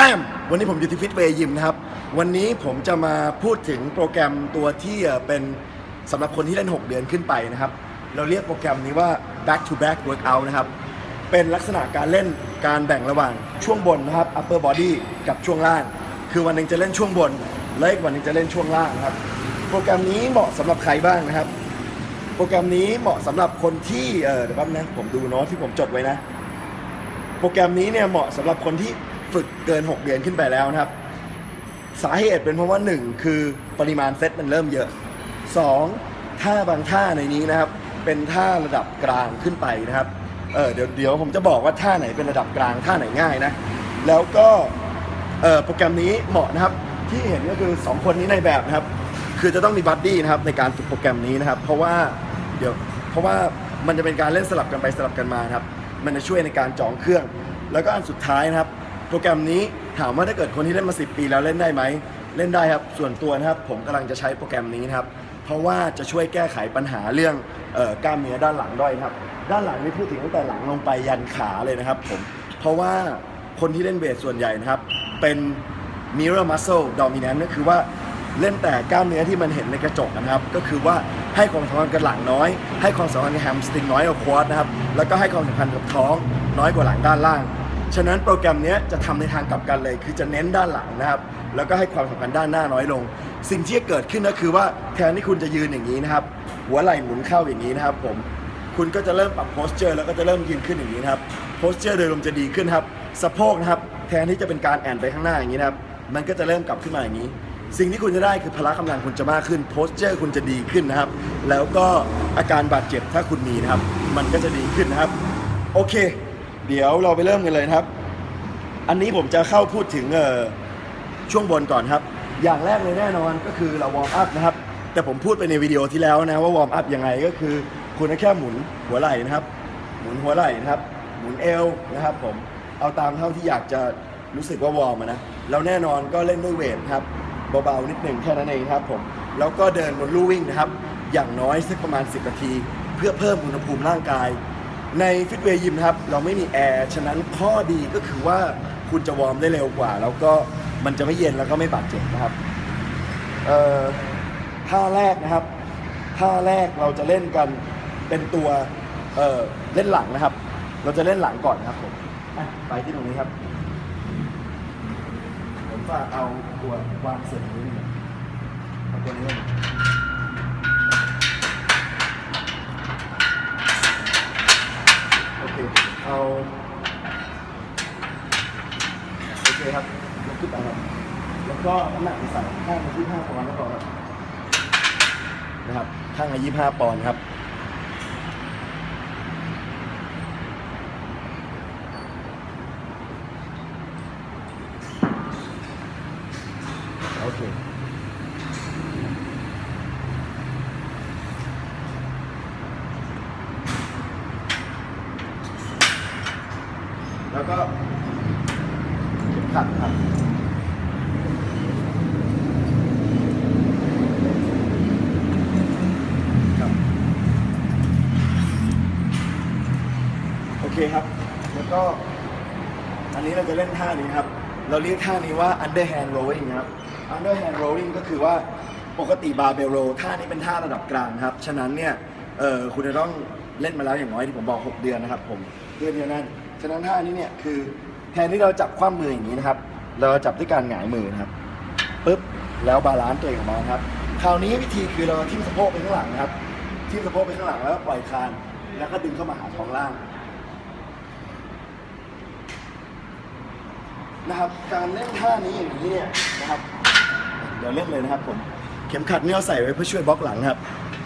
ป้มวันนี้ผมอยู่ที่ฟิตเวย์ยิมนะครับ วันนี้ผมจะมาพูดถึงโปรแกรมตัวที่เป็นสำหรับคนที่เล่น 6 เดือนขึ้นไปนะครับ เราเรียกโปรแกรมนี้ว่า back to back workout นะครับ เป็นลักษณะการเล่นการแบ่งระหว่างช่วงบนนะครับ upper body กับช่วงล่าง คือวันหนึ่งจะเล่นช่วงบน และอีกวันหนึ่งจะเล่นช่วงล่างนะครับ โปรแกรมนี้เหมาะสำหรับใครบ้างนะครับ โปรแกรมนี้เหมาะสำหรับคนที่เออเดี๋ยวแป๊บนะผมดูโน้ตที่ผมจดไว้นะโปรแกรมนี้เนี่ยเหมาะสำหรับคนที่ ฝึกเกิน 6 เดือนขึ้นไปแล้วนะครับ สาเหตุเป็นเพราะว่า 1 คือปริมาณเซตมันเริ่มเยอะ 2. ท่าบางท่าในนี้นะครับ เป็นท่าระดับกลางขึ้นไปนะครับเออเดี๋ยวเดี๋ยวผมจะบอกว่าท่าไหนเป็นระดับกลางท่าไหนง่ายนะ แล้วก็เออโปรแกรมนี้เหมาะนะครับที่เห็นก็คือ 2 คนนี้ในแบบนะครับ คือจะต้องมีบัดดี้นะครับในการฝึกโปรแกรมนี้นะครับ เพราะว่าเดี๋ยวเพราะว่ามันจะเป็นการเล่นสลับกันไปสลับกันมาครับ มันจะช่วยในการจองเครื่อง แล้วก็อันสุดท้ายนะครับ โปรแกรมนี้ถามว่าถ้าเกิดคนที่เล่นมา 10 ปีแล้วเล่นได้ไหม เล่นได้ครับ ส่วนตัวนะครับผมกำลังจะใช้โปรแกรมนี้นะครับ เพราะว่าจะช่วยแก้ไขปัญหาเรื่องออกล้ามเนื้อด้านหลังด้วยครับ ด้านหลังนี่พูดถึงตั้งแต่หลังลงไปยันขาเลยนะครับผม เพราะว่าคนที่เล่นเวทส่วนใหญ่นะครับ เป็น mirror muscle dominant ก็คือว่าเล่นแต่กล้ามเนื้อที่มันเห็นในกระจกนะครับ ก็คือว่าให้ความสำคัญกับหลังน้อย ให้ความสำคัญกับแฮมสตริงน้อยกว่าควอดนะครับ แล้วก็ให้ความสำคัญกับท้องน้อยกว่าหลังด้านล่าง ฉะนั้นโปรแกรมเนี้ยจะทำในทางกลับกันเลย คือจะเน้นด้านหลังนะครับ แล้วก็ให้ความสำคัญด้านหน้าน้อยลง สิ่งที่จะเกิดขึ้นก็คือว่าแทนที่คุณจะยืนอย่างนี้นะครับ หัวไหล่หมุนเข้าอย่างนี้นะครับผม คุณก็จะเริ่มปรับโพสเจอร์แล้วก็จะเริ่มยืนขึ้นอย่างนี้นะครับ โพสเจอร์โดยรวมจะดีขึ้นครับ สะโพกนะครับ แทนที่จะเป็นการแอนไปข้างหน้าอย่างนี้นะครับ มันก็จะเริ่มกลับขึ้นมาอย่างนี้ สิ่งที่คุณจะได้คือพละกำลังคุณจะมากขึ้น โพสเจอร์คุณจะดีขึ้นนะครับ แล้วก็อาการบาดเจ็บถ้าคุณมีนะครับ มันก็จะดีขึ้นนะครับ โอเค เดี๋ยวเราไปเริ่มกันเลยนะครับ อันนี้ผมจะเข้าพูดถึงเอ่อช่วงบนก่อนครับ อย่างแรกเลยแน่นอนก็คือเราวอร์มอัพนะครับ แต่ผมพูดไปในวิดีโอที่แล้วนะว่าวอร์มอัพยังไงก็คือ คุณแค่หมุนหัวไหล่นะครับ หมุนหัวไหล่นะครับ หมุนเอวนะครับ ผมเอาตามเท่าที่อยากจะรู้สึกว่าวอร์มนะแล้วแน่นอนก็เล่นด้วยเวทครับเบาๆนิดหนึ่งแค่นั้นเองครับผมแล้วก็เดินบนลู่วิ่งนะครับ อย่างน้อยสักประมาณ 10 นาที เพื่อเพิ่มอุณหภูมิร่างกาย ในฟิตเวย์ยิมครับ เราไม่มีแอร์ฉะนั้นข้อดีก็คือว่าคุณจะวอร์มได้เร็วกว่า แล้วก็มันจะไม่เย็นแล้วก็ไม่บาดเจ็บนะครับเอ่อท่าแรกนะครับท่าแรกเราจะเล่นกันเป็นตัวเอ่อเล่นหลังนะครับ เราจะเล่นหลังก่อนนะครับผมอะไปที่ตรงนี้ครับผมฝากเอาตัววางเสร็จนี้หน่อยเอาตัวนี้ลงโอเค เอาโอเคครับยกขึ้นไปครับแล้วก็น้ำหนักใส่ข้างละยี่ห้าปอนด์แล้วพอครับนะครับข้างละยี่ห้าปอนด์ครับ โอเค แล้วก็เข็มขัดครับครับโอเคครับ แล้วก็ อันนี้เราจะเล่นท่านี้ครับ เราเรียกท่านี้ว่า underhand rowing ครับ underhand rowing ก็คือว่าปกติ barbell row ท่านี้เป็นท่าระดับกลางครับ ฉะนั้นเนี่ย เออคุณจะต้องเล่นมาแล้วอย่างน้อยที่ผมบอก 6 เดือนนะครับผมเพื่อที่จะนั่น ฉะนั้นท่านี้เนี่ยคือแทนที่เราจับคว่ำมืออย่างนี้นะครับ เราจับด้วยการหงายมือนะครับปุ๊บแล้วบาลานซ์ตัวเองออกมาครับคราวนี้วิธีคือเราทิ่มสะโพกไปข้างหลังนะครับทิ่มสะโพกไปข้างหลังแล้วปล่อยคานแล้วก็ดึงเข้ามาหาท้องล่างนะครับการเล่นท่านี้อย่างนี้เนี่ยนะครับเดี๋ยวเล่นเลยนะครับผมเข็มขัดนี่เราใส่ไว้เพื่อช่วยบล็อกหลังครับ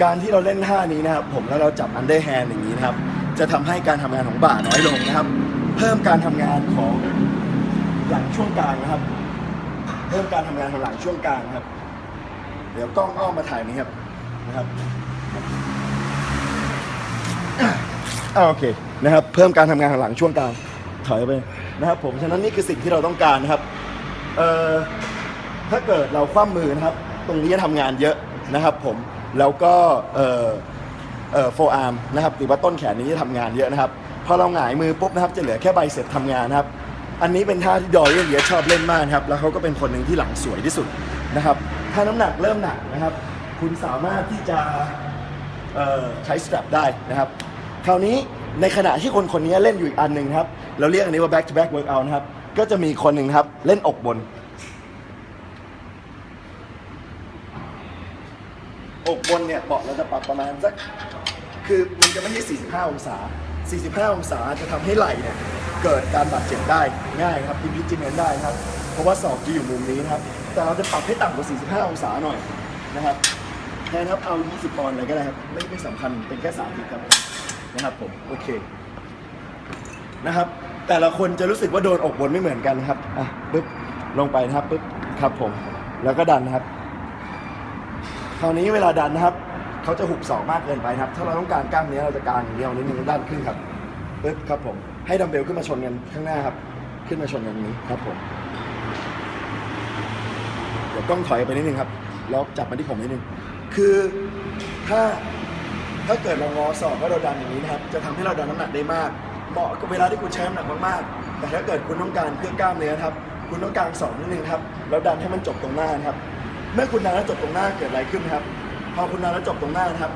การที่เราเล่นท่านี้นะครับ ผมแล้วเราจับอันเดอร์แฮนด์อย่างนี้นะครับ จะทำให้การทำงานของบ่าน้อยลงนะครับ เพิ่มการทำงานของหลังช่วงกลางนะครับ เพิ่มการทำงานของหลังช่วงกลางครับ เดี๋ยวกล้องอ้อมมาถ่ายนี้ครับนะครับอ่าโอเคนะครับ เพิ่มการทำงานของหลังช่วงกลางถอยไปนะครับ ผมฉะนั้นนี่คือสิ่งที่เราต้องการนะครับเอ่อถ้าเกิดเราคว่ำมือนะครับ ตรงนี้จะทำงานเยอะนะครับ ผมแล้วก็เอ่อ เอ่อโฟอาร์มนะครับหรือว่าต้นแขนนี้จะทำงานเยอะนะครับพอเราหงายมือปุ๊บนะครับจะเหลือแค่ใบเสร็จทำงานนะครับ อันนี้เป็นท่าที่ดอยเลียชอบเล่นมากครับแล้วเขาก็เป็นคนหนึ่งที่หลังสวยที่สุดนะครับถ้าน้ำหนักเริ่มหนักนะครับ คุณสามารถที่จะเอ่อใช้สแตรปได้นะครับคราวนี้ในขณะที่คนคนนี้เล่นอยู่อีกอันหนึ่งครับ เราเรียกอันนี้ว่า back to back workout นะครับ ก็จะมีคนหนึ่งครับ เล่นอกบน อกบนเนี่ยเบาะเราจะปรับประมาณสัก คือมันจะไม่ใช่ 45 องศา 45 องศาจะทำให้ไหล่เนี่ยเกิดการบาดเจ็บได้ง่ายครับ impingement ได้ครับเพราะว่าศอกจะอยู่มุมนี้นะครับ แต่เราจะปรับให้ต่ำกว่า 45 องศาหน่อยนะครับแทนครับเอา 20 ปอนด์อะไรก็ได้ครับ ไม่ไม่สำคัญเป็นแค่สาธิตครับนะครับผมโอเคนะครับ แต่ละคนจะรู้สึกว่าโดนอกบนไม่เหมือนกันนะครับอะปึ๊บลงไปนะครับปึ๊บครับผมแล้วก็ดันนะครับ คราวนี้เวลาดันนะครับ เขาจะหุบศอกมากเกินไปนะครับ ถ้าเราต้องการกล้ามเนื้อเราจะกางอย่างเดียวนิดนึงด้านขึ้นครับปึ๊บครับผม ให้ดัมเบลขึ้นมาชนกันข้างหน้าครับ ขึ้นมาชนกันนี้ครับผม เดี๋ยวกล้องถอยไปนิดนึงครับ แล้วจับมาที่ผมนิดนึง คือถ้าถ้าเกิดเรางอศอกว่าเราดันอย่างนี้นะครับ จะทำให้เราดันน้ำหนักได้มาก เหมาะกับเวลาที่คุณใช้น้ำหนักมากๆ แต่ถ้าเกิดคุณต้องการเพื่อกล้ามเนื้อครับ คุณต้องการศอกนิดนึงครับ แล้วดันให้มันจบตรงหน้านะครับ เมื่อคุณดันแล้วจบตรงหน้าเกิดอะไรขึ้นครับ พอคุณดันแล้วจบตรงหน้านะครับ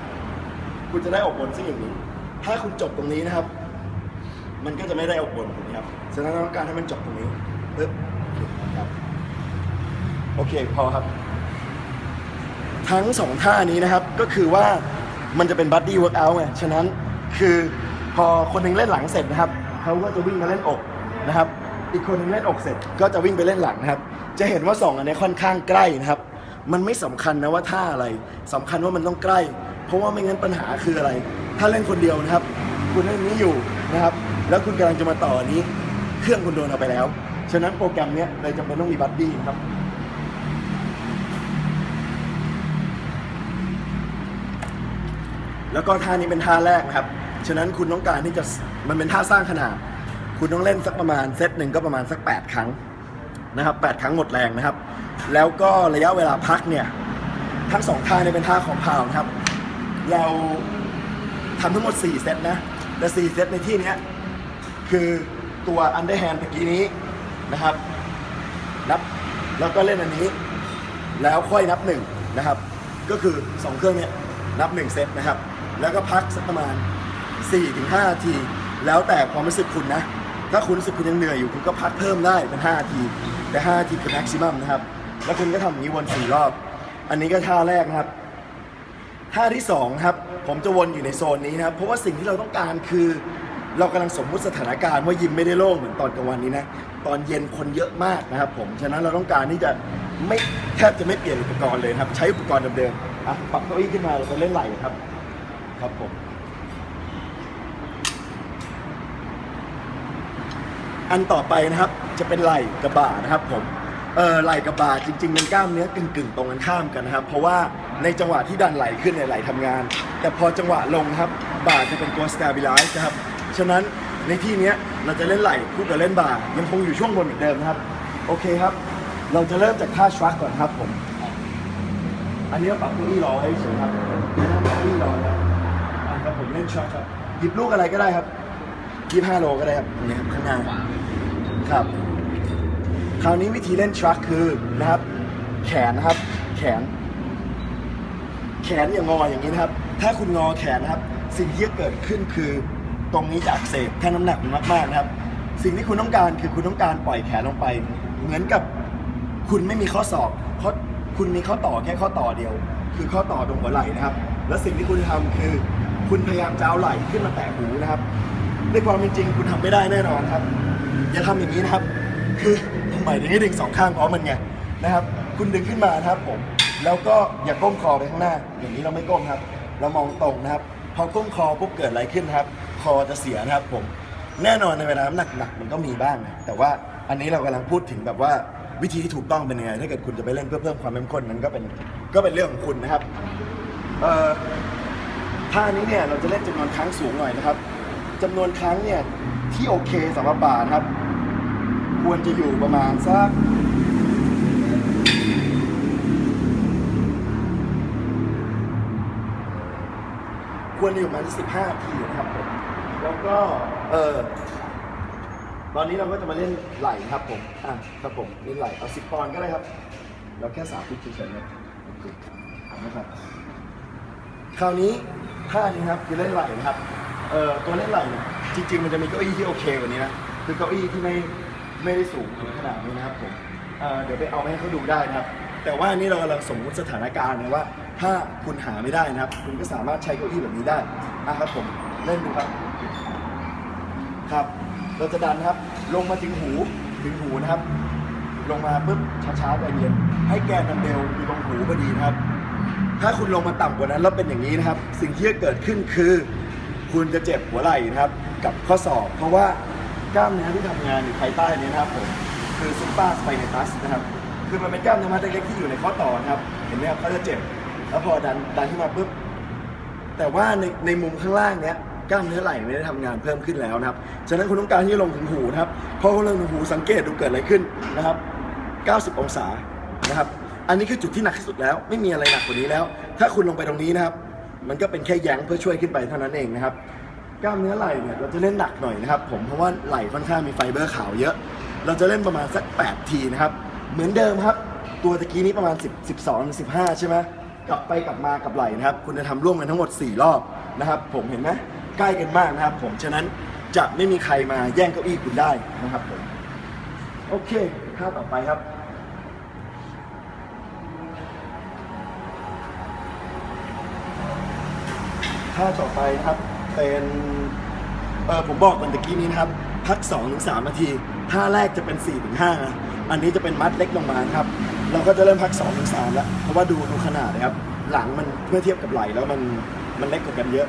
คุณจะได้ออกบนซึ่งอย่างนี้ ถ้าคุณจบตรงนี้นะครับ มันก็จะไม่ได้ออกบนถูกไหมครับฉะนั้นต้องการให้มันจบตรงนี้ปึ๊บครับโอเคพอครับ ทั้งสองท่านี้นะครับก็คือว่ามันจะเป็นบัดดี้เวิร์กอัลไงฉะนั้นคือพอคนหนึ่งเล่นหลังเสร็จนะครับเขาก็จะวิ่งมาเล่นอกนะครับ อีกคนหนึงเล่นอกเสร็จก็จะวิ่งไปเล่นหลังนะครับ จะเห็นว่าสองอันนี้ค่อนข้างใกล้นะครับ มันไม่สำคัญนะว่าท่าอะไรสำคัญว่ามันต้องใกล้ เพราะว่าไม่งั้นปัญหาคืออะไร ถ้าเล่นคนเดียวนะครับ คุณเล่นนี้อยู่นะครับ แล้วคุณกำลังจะมาต่อนี้ เครื่องคุณโดนเอาไปแล้ว ฉะนั้นโปรแกรมนี้เลยจำเป็นต้องมีบัดดี้ครับแล้วก็ท่านี้เป็นท่าแรกนะครับ ฉะนั้นคุณต้องการที่จะมันเป็นท่าสร้างขนาด คุณต้องเล่นสักประมาณเซตหนึ่งก็ประมาณสัก 8 ครั้งนะครับ 8 ครั้งหมดแรงนะครับ แล้วก็ระยะเวลาพักเนี่ย ทั้งสองท่าเนี่ยเป็นท่าของพาวครับ เราทำทั้งหมด 4 เซตนะแต่4เซตในที่นี้คือตัวอันเดอร์แฮนด์เมื่อกี้นี้นะครับ นับ แล้วก็เล่นอันนี้ แล้วค่อยนับหนึ่งนะครับ ก็คือ 2 เครื่องเนี้ยนับ 1 เซตนะครับ แล้วก็พักสักประมาณ 4-5นาที แล้วแต่ความรู้สึกคุณนะ ถ้าคุณรู้สึกคุณยังเหนื่อยอยู่คุณก็พักเพิ่มได้เป็น5นาที แต่5นาทีคือ maximum นะครับ แล้วคุณก็ทำอย่างนี้วน4รอบ อันนี้ก็ท่าแรกนะครับ ท่าที่สองครับ ผมจะวนอยู่ในโซนนี้นะครับ เพราะว่าสิ่งที่เราต้องการคือ เรากำลังสมมุติสถานการณ์ว่ายิมไม่ได้โล่งเหมือนตอนกลางวันนี้นะ ตอนเย็นคนเยอะมากนะครับ ผม ฉะนั้นเราต้องการที่จะไม่แทบจะไม่เปลี่ยนอุปกรณ์เลยครับ ใช้อุปกรณ์เดิมๆอะปรับเก้าอี้ขึ้นมาเราจะเล่นไหล่ครับ ครับผม อันต่อไปนะครับจะเป็นไหล่กับบ่านะครับผม เออไหล่กับบ่าจริงๆเป็นกล้ามเนื้อกึ่งๆตรงกันข้ามกันนะครับ เพราะว่าในจังหวะที่ดันไหลขึ้นเนี่ยไหลทำงาน แต่พอจังหวะลงครับบ่าจะเป็นตัว stabilize นะครับฉะนั้นในที่เนี้ยเราจะเล่นไหล่คู่กับเล่นบ่ายังคงอยู่ช่วงบนเหมือนเดิมนะครับ โอเคครับ เราจะเริ่มจากท่า shrug ก่อนครับผม อันนี้เราปรับเก้าอี้รอให้เฉยครับไม่งปรับเก้าอี้รอครับอะครับผมเล่น shrug ครับหยิบลูกอะไรก็ได้ครับ25โลก็ได้ครับนี่ครับข้างหน้าครับ คราวนี้วิธีเล่นทรัคคือนะครับ แขนนะครับ แขน แขนอย่างงออย่างนี้นะครับ ถ้าคุณงอแขนนะครับ สิ่งที่จะเกิดขึ้นคือ ตรงนี้จะอักเสบถ้าน้ำหนักมันมากๆนะครับ สิ่งที่คุณต้องการคือคุณต้องการปล่อยแขนลงไป เหมือนกับคุณไม่มีข้อศอกเพราะคุณมีข้อต่อแค่ข้อต่อเดียว คือข้อต่อตรงหัวไหล่นะครับ และสิ่งที่คุณทำคือ คุณพยายามจะเอาไหล่ขึ้นมาแตะหูนะครับในความเป็นจริงคุณทำไม่ได้แน่นอนครับ อย่าทำอย่างนี้นะครับ คือ หมายถึงให้ดึงสองข้างพร้อมมันไงนะครับ คุณดึงขึ้นมานะครับผม แล้วก็อย่าก้มคอไปข้างหน้า อย่างนี้เราไม่ก้มครับ เรามองตรงนะครับ พอก้มคอปุ๊บเกิดอะไรขึ้นครับ คอจะเสียนะครับผม แน่นอนในเวลาน้ำหนักหนักมันก็มีบ้างนะแต่ว่าอันนี้เรากำลังพูดถึงแบบว่าวิธีที่ถูกต้องเป็นยังไง ถ้าเกิดคุณจะไปเล่นเพื่อเพิ่มความเข้มข้นนั้นก็เป็นก็เป็นเรื่องของคุณนะครับเอ่อท่านี้เนี่ยเราจะเล่นจำนวนครั้งสูงหน่อยนะครับจำนวนครั้งเนี่ยที่โอเคสำหรับบานครับ ควรจะอยู่ประมาณสักควรจะอยู่ประมาณสิบห้าทีนะครับผมแล้วก็เออตอนนี้เราก็จะมาเล่นไหลครับผมอะครับผมเล่นไหลเอาสิบปอนด์ก็ได้ครับเราแค่สาธิตเฉยๆนะครับคราวนี้ท่านี้ครับคือเล่นไหลนะครับเอ่อตัวเล่นไหลเนี่ยจริงๆมันจะมีเก้าอี้ที่โอเคกว่านี้นะคือเก้าอี้ที่ไม่ ไม่ได้สูงถึงขนาดนี้นะครับผมเอ่อเดี๋ยวไปเอามาให้เขาดูได้นะครับ แต่ว่านี่เรากำลังสมมติสถานการณ์นะว่า ถ้าคุณหาไม่ได้นะครับ คุณก็สามารถใช้เก้าอี้แบบนี้ได้อะครับผมเล่นดูครับ ครับ เราจะดันครับ ลงมาถึงหูถึงหูนะครับ ลงมาปุ๊บช้าๆใจเย็นให้แกนดัมเบลอยู่ตรงหูพอดีนะครับ ถ้าคุณลงมาต่ำกว่านั้นแล้วเป็นอย่างนี้นะครับ สิ่งที่จะเกิดขึ้นคือ คุณจะเจ็บหัวไหล่นะครับ กับข้อศอกเพราะว่า กล้ามเนื้อที่ทำงานอยู่ภายใต้นี้นะครับผมคือซุปเปอร์สไปเนตัสนะครับคือมันเป็นกล้ามเนื้อมัดเล็กๆที่อยู่ในข้อต่อนะครับ เห็นไหมครับเขาจะเจ็บ แล้วพอดันดันขึ้นมาปุ๊บแต่ว่าในในมุมข้างล่างเนี้ยกล้ามเนื้อไหล่ไม่ได้ทำงานเพิ่มขึ้นแล้วนะครับฉะนั้นคุณต้องการที่จะลงถึงหูนะครับพอคุณลงถึงหูสังเกตดูเกิดอะไรขึ้นนะครับ 90 องศานะครับ อันนี้คือจุดที่หนักที่สุดแล้ว ไม่มีอะไรหนักกว่านี้แล้ว ถ้าคุณลงไปตรงนี้นะครับ มันก็เป็นแค่แย้งเพื่อช่วยขึ้นไปเท่านั้นเองนะครับ กล้ามเนื้อไหล่เนี่ยเราจะเล่นหนักหน่อยนะครับผมเพราะว่าไหล่ค่อนข้างมีไฟเบอร์ขาวเยอะ เราจะเล่นประมาณสัก 8 ทีนะครับ เหมือนเดิมครับ ตัวตะกี้นี้ประมาณ 10 12 15 ใช่ไหมกลับไปกลับมากับไหล่นะครับ คุณจะทำร่วมกันทั้งหมด 4 รอบนะครับ ผมเห็นไหมใกล้กันมากนะครับ ผมฉะนั้นจะไม่มีใครมาแย่งเก้าอี้คุณได้นะครับผมโอเคท่าต่อไปครับท่าต่อไปนะครับ เป็นเออผมบอกกันตะกี้นี้นะครับ พัก2-3ถึงนาทีท่าแรกจะเป็น4-5ถึงนะอันนี้จะเป็นมัดเล็กลงมานะครับ เราก็จะเริ่มพัก2-3ถึงแล้วเพราะว่าดูดูขนาดนะครับ หลังมันเมื่อเทียบกับไหล่แล้วมันมันเล็กกว่ากันเยอะ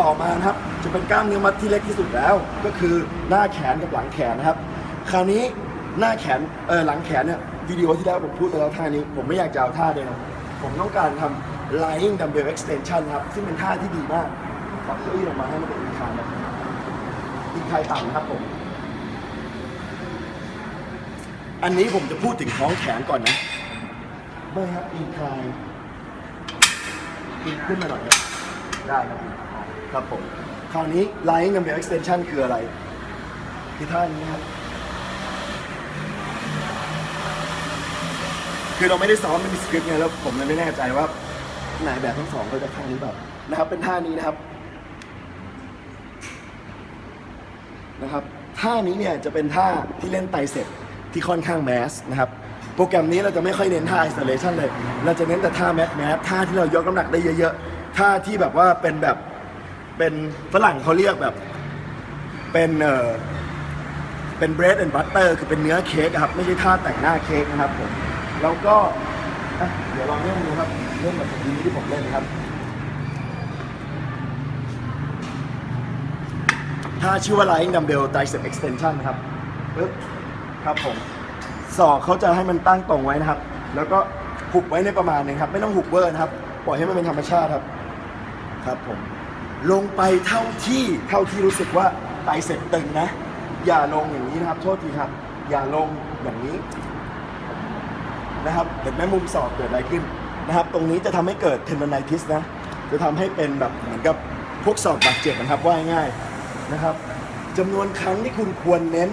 ต่อมานะครับจะเป็นกล้ามเนื้อมัดที่เล็กที่สุดแล้ว ก็คือหน้าแขนกับหลังแขนนะครับ คราวนี้หน้าแขนเออหลังแขนเนี่ยวิดีโอที่แล้วผมพูดไปแล้วท่านี้ ผมไม่อยากจะเอาท่าเดียวผมต้องการทำ lying dumbbell extension ครับ ซึ่งเป็นท่าที่ดีมาก ปรับเก้าอี้ลงมาให้มันเป็นอีกคายนะอีกคายต่ำนะครับผม อันนี้ผมจะพูดถึงท้องแขนก่อนนะ ไม่ครับอีกคายอีกขึ้นมาหน่อยครับได้ครับครับผม คราวนี้ lying dumbbell extension คืออะไรคือท่านี้ครับ คือเราไม่ได้ซ้อมไม่มีสคริปต์ไงแล้วผมเลยไม่แน่ใจว่านายแบบทั้งสองเขาจะท่านี้แบบนะครับ เป็นท่านี้นะครับ นะครับท่านี้เนี่ยจะเป็นท่าที่เล่นไตเสร็จที่ค่อนข้างแมสนะครับโปรแกรมนี้เราจะไม่ค่อยเน้นท่า isolation เลย เราจะเน้นแต่ท่าแมสแมสท่าที่เรายกน้ำหนักได้เยอะๆท่าที่แบบว่าเป็นแบบเป็นฝรั่งเขาเรียกแบบเป็นเอ่อเป็น bread and butter คือเป็นเนื้อเค้กครับ ไม่ใช่ท่าแต่งหน้าเค้กนะครับผมแล้วก็อะเดี๋ยวลองเล่นดูครับเล่นแบบนี้ที่ผมเล่นนะครับ ท่าชื่อว่า lying dumbbell tricep extension นะครับปึ๊บครับผมศอกเขาจะให้มันตั้งตรงไว้นะครับ แล้วก็หุบไว้ในประมาณหนึงครับ ไม่ต้องหุบเวอร์นะครับ ปล่อยให้มันเป็นธรรมชาติครับ ครับผม ลงไปเท่าที่เท่าที่รู้สึกว่าไตรเสร็จตึงนะ อย่าลงอย่างนี้นะครับ โทษทีครับ อย่าลงอย่างนี้นะครับเห็นไหมมุมศอกเกิดอะไรขึ้นนะครับ ตรงนี้จะทำให้เกิดเทน d น n ทิสนะ จะทำให้เป็นแบบเหมือนกับพวกศอกบาดเจ็บนะครับว่าง่าย นะครับจำนวนครั้งที่คุณควรเน้น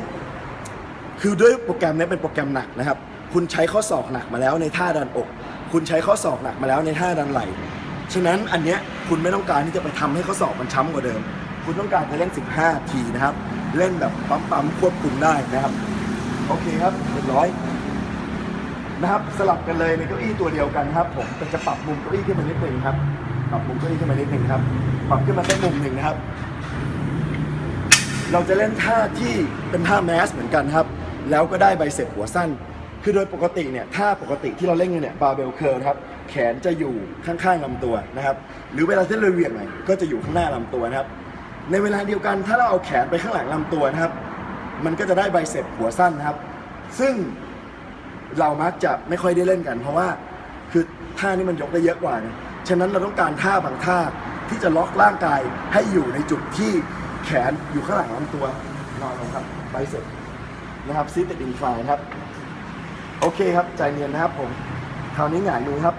คือด้วยโปรแกรมนี้เป็นโปรแกรมหนักนะครับ คุณใช้ข้อศอกหนักมาแล้วในท่าดันอก คุณใช้ข้อศอกหนักมาแล้วในท่าดันไหล่ฉะนั้นอันเนี้ยคุณไม่ต้องการที่จะไปทำให้ข้อศอกมันช้ำกว่าเดิม คุณต้องการจะเล่น 15 ทีนะครับ เล่นแบบปั๊มๆควบคุมได้นะครับ โอเคครับเรียบร้อยนะครับสลับกันเลยในเก้าอี้ตัวเดียวกันครับ ผมแต่จะปรับมุมเก้าอี้ขึ้นมานิดหนึ่งครับ ปรับมุมเก้าอี้ขึ้นมานิดหนึ่งครับ ปรับขึ้นมาสักมุมหนึ่งนะครับ เราจะเล่นท่าที่เป็นท่าแมสเหมือนกันครับ แล้วก็ได้ใบเสร็จหัวสั้น คือโดยปกติเนี่ยท่าปกติที่เราเล่นกันเนี่ยบาร์เบลเคิร์ครับแขนจะอยู่ข้างๆลำตัวนะครับ หรือเวลาที่เราเหวี่ยงหน่อยก็จะอยู่ข้างหน้าลำตัวนะครับ ในเวลาเดียวกันถ้าเราเอาแขนไปข้างหลังลำตัวนะครับ มันก็จะได้ใบเสร็จหัวสั้นนะครับ ซึ่งเรามักจะไม่ค่อยได้เล่นกัน เพราะว่าคือท่านี้มันยกได้เยอะกว่าไงฉะนั้นเราต้องการท่าบางท่าที่จะล็อกร่างกายให้อยู่ในจุดที่ แขนอยู่ข้างหลังลำตัวนอนลงครับไปเสร็จนะครับซีติดอินฟายครับ โอเคครับใจเย็นนะครับผมคราวนี้หงายมือครับ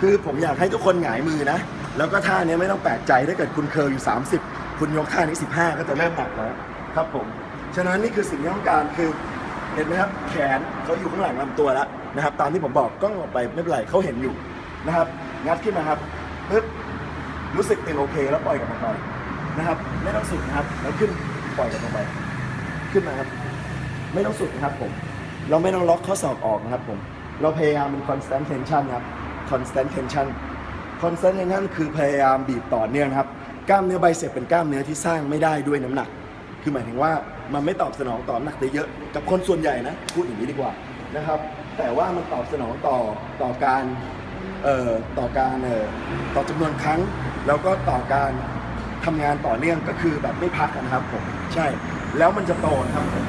คือผมอยากให้ทุกคนหงายมือนะ แล้วก็ท่านี้ไม่ต้องแปลกใจถ้าเกิดคุณเคยอยู่ 30 คุณยกท่านี้ 15 ก็จะเริ่มหนักแล้วครับผม ฉะนั้นนี่คือสิ่งที่ต้องการคือเห็นไหมครับแขนเขาอยู่ข้างหลังลำตัวแล้วนะครับ ตามที่ผมบอกกล้องออกไปไม่เป็นไรเขาเห็นอยู่นะครับ งัดขึ้นมาครับปึ๊บรู้สึกตึงโอเคแล้วปล่อยกลับมาไปน นะครับ ไม่ต้องสุดนะครับแล้วขึ้นปล่อยกลับมาไป ขึ้นมาครับ ไม่ต้องสุดนะครับผม เราไม่ต้องล็อกข้อศอกออกนะครับผม เราพยายามเป็น constant tension ครับ constant tension constant tension คือพยายามบีบต่อเนื่องครับ กล้ามเนื้อไบเซปเป็นกล้ามเนื้อที่สร้างไม่ได้ด้วยน้ำหนัก คือหมายถึงว่ามันไม่ตอบสนองต่อน้ำหนักได้เยอะ กับคนส่วนใหญ่นะ พูดอย่างนี้ดีกว่านะครับ แต่ว่ามันตอบสนองต่อต่อการเอ่อต่อการเอ่อต่อจำนวนครั้ง แล้วก็ต่อการ ทำงานต่อเนื่องก็คือแบบไม่พักนะครับผม ใช่ แล้วมันจะโตนะครับผม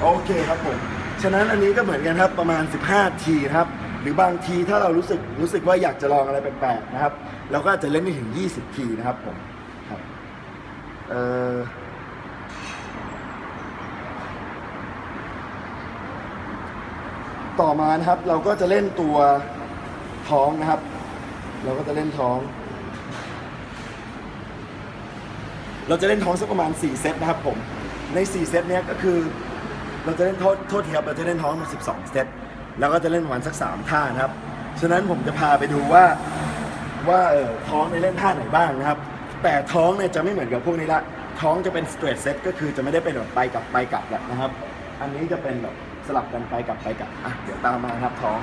โอเคครับผม ฉะนั้นอันนี้ก็เหมือนกันครับประมาณ 15 ทีนะครับ หรือบางทีถ้าเรารู้สึกรู้สึกว่าอยากจะลองอะไรแปลกๆนะครับ เราก็อาจจะเล่นได้ถึง 20 ทีนะครับผมครับเอ่อต่อมานะครับเราก็จะเล่นตัวท้องนะครับ เราก็จะเล่นท้อง เราจะเล่นท้องสักประมาณ 4 เซตนะครับผม ใน 4 เซตเนี้ยก็คือ เราจะเล่นโทษโทษเทีครับเราจะเล่นท้องมา12 เซต แล้วก็จะเล่นประมาณสัก 3 ท่านะครับ ฉะนั้นผมจะพาไปดูว่าว่าเออท้องในเล่นท่าไหนบ้างนะครับ แต่ท้องเนี่ยจะไม่เหมือนกับพวกนี้ละ ท้องจะเป็นสเตรทเซตก็คือจะไม่ได้เป็นแบบไปกลับไปกลับแล้วนะครับ อันนี้จะเป็นแบบสลับกันไปกลับไปกลับ อะ เดี๋ยวตามมาครับท้อง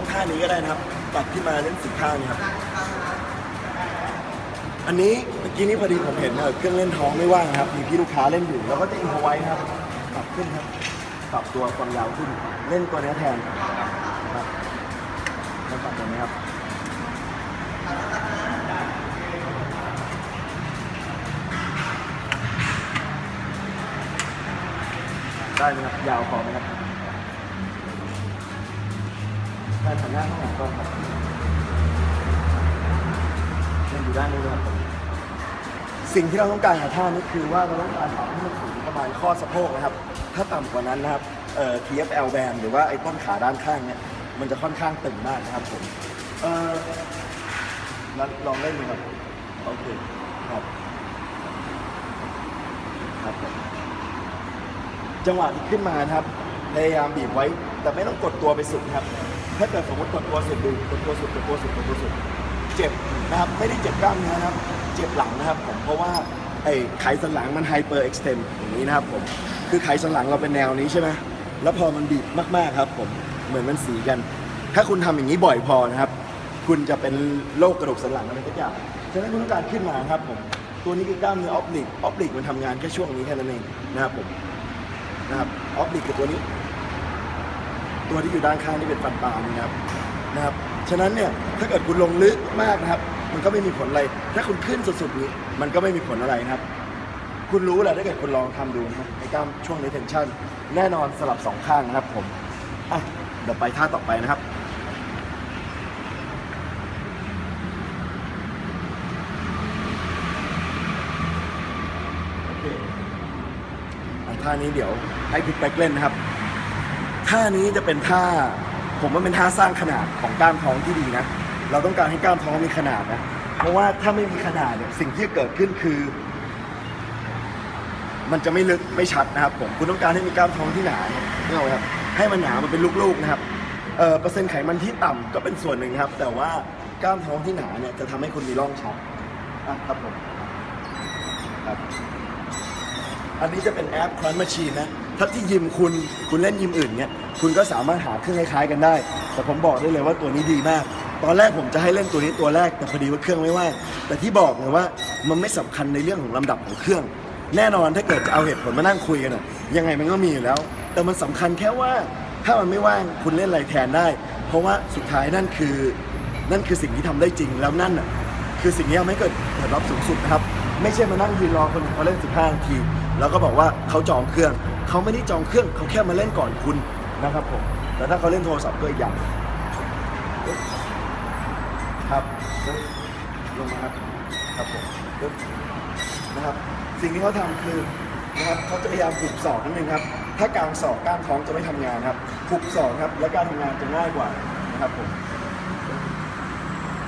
ท้องท่านี้ก็ได้นะครับ ตัดขึ้นมาเล่นสีข้างนี่ครับ อันนี้เมื่อกี้นี้พอดีผมเห็นเครื่องเล่นท้องไม่ว่างครับ มีพี่ลูกค้าเล่นอยู่เราก็จะอินพอไว้ครับ ปรับขึ้นครับ ปรับตัวความยาวขึ้น เล่นตัวนี้แทนครับแล้วปรับตัวนี้ครับได้ไหมครับ ยาวพอไหมครับ ด้านทางหน้าข้างหลังก็ครับยังอยู่ด้านนี้เลยครับสิ่งที่เราต้องการกับท่านี้คือว่าเราต้องการปรับให้มันสูงประมาณข้อสะโพกนะครับ ถ้าต่ำกว่านั้นนะครับเอ่อ TFL band หรือว่าไอ้ต้นขาด้านข้างเนี่ยมันจะค่อนข้างตึงมากนะครับผมเอ่อลองลองเล่นดูครับโอเคครับครับผมจังหวะที่ขึ้นมานะครับพยายามบีบไว้ แต่ไม่ต้องกดตัวไปสุดครับ ถ้าเกิดสมมติกดตัวสุดดูกดตัวสุดกดตัวสุดกดตัวสุดเจ็บนะครับไม่ได้เจ็บกล้ามเนื้อนะครับ เจ็บหลังนะครับผมเพราะว่าไอ้ไขสันหลังมันไฮเปอร์เอ็กซ์เทนอย่างนี้นะครับผมคือไขสันหลังเราเป็นแนวนี้ใช่ไหมแล้วพอมันบีบมากๆครับผมเหมือนมันสีกัน ถ้าคุณทำอย่างนี้บ่อยพอนะครับ คุณจะเป็นโรคกระดูกสันหลังอะไรก็อย่างฉะนั้นคุณต้องการขึ้นมาครับผมตัวนี้คือกล้ามเนื้อออฟลิกออฟลิกมันทำงานแค่ช่วงนี้แค่นั้นเองนะครับผมนะครับออฟลิกคือตัวนี้ ตัวที่อยู่ด้านข้างที่เป็นฟันปลานี่นะครับนะครับ ฉะนั้นเนี่ยถ้าเกิดคุณลงลึกมากนะครับ มันก็ไม่มีผลอะไร ถ้าคุณขึ้นสุดๆนี้มันก็ไม่มีผลอะไรนะครับ คุณรู้แหละถ้าเกิดคุณลองทำดูนะครับในกล้ามช่วงนี้เทนชั่น แน่นอนสลับสองข้างนะครับผมอะเดี๋ยวไปท่าต่อไปนะครับโอเคอะท่านี้เดี๋ยวให้คุณแป๊กเล่นนะครับ ท่านี้จะเป็นท่า ผมว่าเป็นท่าสร้างขนาดของกล้ามท้องที่ดีนะ เราต้องการให้กล้ามท้องมีขนาดนะ เพราะว่าถ้าไม่มีขนาดเนี่ยสิ่งที่เกิดขึ้นคือ มันจะไม่ลึกไม่ชัดนะครับ ผมคุณต้องการให้มีกล้ามท้องที่หนาเนี่ยเอาไว้ครับให้มันหนามันเป็นลูกๆนะครับเอ่อเปอร์เซ็นต์ไขมันที่ต่ำก็เป็นส่วนหนึ่งครับ แต่ว่ากล้ามท้องที่หนาเนี่ยจะทำให้คุณมีร่องชัดอะครับผมครับอันนี้จะเป็นแอปครันมาชีนนะ ถ้าที่ยิมคุณคุณเล่นยิมอื่นเนี่ยคุณก็สามารถหาเครื่องคล้ายๆกันได้ แต่ผมบอกได้เลยว่าตัวนี้ดีมาก ตอนแรกผมจะให้เล่นตัวนี้ตัวแรกแต่พอดีว่าเครื่องไม่ว่างแต่ที่บอกเลยว่ามันไม่สำคัญในเรื่องของลำดับของเครื่อง แน่นอนถ้าเกิดจะเอาเหตุผลมานั่งคุยกันยังไงมันก็มีอยู่แล้ว แต่มันสำคัญแค่ว่าถ้ามันไม่ว่างคุณเล่นอะไรแทนได้ เพราะว่าสุดท้ายนั่นคือนั่นคือสิ่งที่ทำได้จริงแล้วนั่นอะคือสิ่งที่ทำให้เกิดผลลัพธ์สูงสุดนะครับ ไม่ใช่มานั่งยืนรอคนอื่นเขาเล่น 15 นาที แล้วก็บอกว่าเขาจองเครื่อง เขาไม่ได้จองเครื่องเขาแค่มาเล่นก่อนคุณนะครับผมแต่ถ้าเขาเล่นโทรศัพท์ก็อีกอย่างครับลงมาครับครับผมนะครับ สิ่งที่เขาทำคือนะครับเขาจะพยายามผูกศอกนิดนึงครับ ถ้ากลางศอกกล้ามท้องจะไม่ทำงานครับผูกศอกครับ และการทำงานจะง่ายกว่านะครับผม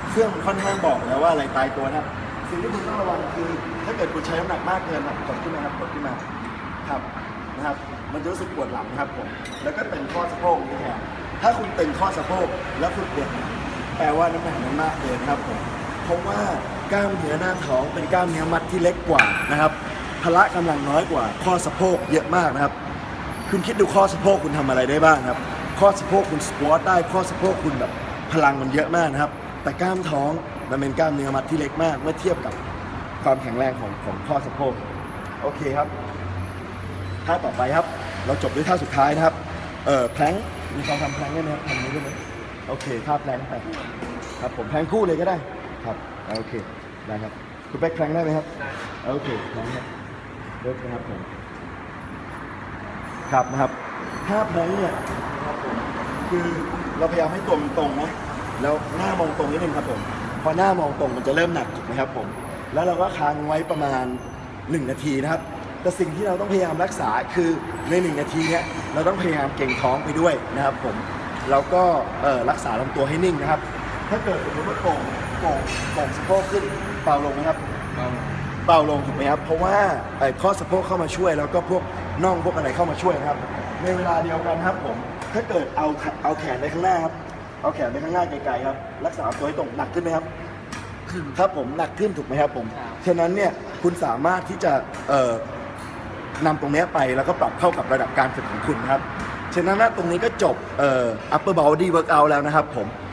เครื่องมันค่อนข้างบอกแล้วว่าอะไรตายตัวนะครับ สิ่งที่คุณต้องระวังคือ ถ้าเกิดคุณใช้น้ำหนักมากเกินครับกดขึ้นมาครับกดขึ้นมาครับนะครับ มันจะรู้สึกปวดหลังนะครับผมแล้วก็ตึงข้อสะโพกนี่แทนถ้าคุณตึงข้อสะโพกแล้วคุณปวดแปลว่าน้ำหนักมันมากเกินครับผมเพราะว่ากล้ามเนื้อหน้าท้องเป็นกล้ามเนื้อมัดที่เล็กกว่านะครับพละกำลังน้อยกว่า ข้อสะโพกเยอะมากนะครับ คุณคิดดูข้อสะโพกคุณทำอะไรได้บ้างครับ ข้อสะโพกคุณสควอตได้ข้อสะโพกคุณแบบพลังมันเยอะมากนะครับ แต่กล้ามท้อง มันเป็นกล้ามเนื้อมัดที่เล็กมาก เมื่อเทียบกับความแข็งแรงของของข้อสะโพกโอเคครับท่าต่อไปครับ เราจบด้วยท่าสุดท้ายนะครับเอ่อแพลงมีการทำแพลงได้ไหมครับทำนี้ได้ไหมโอเคท่าแพลงไปครับผมแพลงคู่เลยก็ได้ครับโอเคได้ครับคุณแป๊กแพลงได้ไหมครับโอเคแพลงครับเลิกนะครับผมครับนะครับภาพนั้นเนี่ยครับผมคือเราพยายามให้ตัวมันตรงนะแล้วหน้ามองตรงนิดนึงครับผม พอหน้ามองตรงมันจะเริ่มหนักถูกไหมครับผม แล้วเราก็ค้างไว้ประมาณ 1 นาทีนะครับ แต่สิ่งที่เราต้องพยายามรักษาคือใน1นาทีเนี้ยเราต้องพยายามเก่งท้องไปด้วยนะครับผม แล้วก็เอ่อรักษาลำตัวให้นิ่งนะครับ ถ้าเกิดสมมติว่าโก่งโก่งโก่งสะโพกขึ้นเบาลงนะครับเบาลงถูกไหมครับ เพราะว่าไอ้ข้อสะโพกเข้ามาช่วย แล้วก็พวกน่องพวกอะไรเข้ามาช่วยนะครับ ในเวลาเดียวกันครับผม ถ้าเกิดเอาเอาแขนไปข้างหน้าครับ เอาแขนไปข้างหน้าไกลๆครับ รักษาตัวให้ตรงหนักขึ้นไหมครับ ครับผมหนักขึ้นถูกไหมครับผม ฉะนั้นเนี่ยคุณสามารถที่จะเอ่อนำตรงเนี้ยไปแล้วก็ปรับเข้ากับระดับการฝึกของคุณครับ ฉะนั้นนะตรงนี้ก็จบเอ่อ upper body workout แล้วนะครับผมคัด